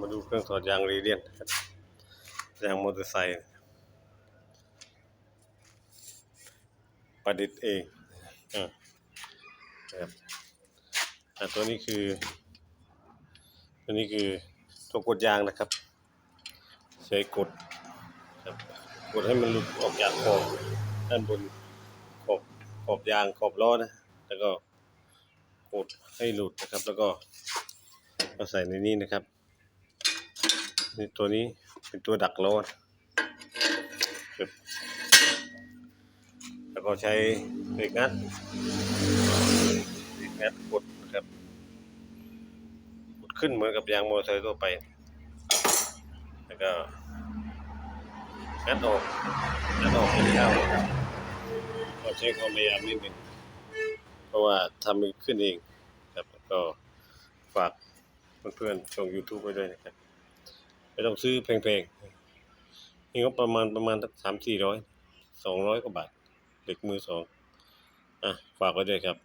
มาดูเครื่องถอดยางรีเดียนยางมอเตอร์ไซค์ประดิษฐ์เองอะนะครับอ่ตัวนี้คือ ตัวนี้คือตัวกดยางนะครับ ใช้กดครับกดให้มันหลุดออกจากขอบด้านบนขอบขอบยางขอบล้อนะ แล้วก็กดให้หลุดนะครับ แล้วก็เอาใส่ในนี้นะครับ นี่ตัวนี้เป็นตัวดักล้อนแล้วก็ใช้เหล็กงัดเหล็กงัดกดนะครับกดขึ้นเหมือนกับยางมอเตอร์ไซค์ทั่วไป แล้วก็งัดออกงัดออกให้ยาวก็ใช้ความพยายามนิดหนึ่งเพราะว่าทำขึ้นเองครับก็ฝากเพื่อนๆช่อง YouTube ไว้ด้วยนะครับ ไม่ต้องซื้อแพงๆนี่ก็ประมาณประมาณสามสี่ร้อยสองร้อยกว่าบาท เด็กมือสองอะฝากไว้ด้วยครับ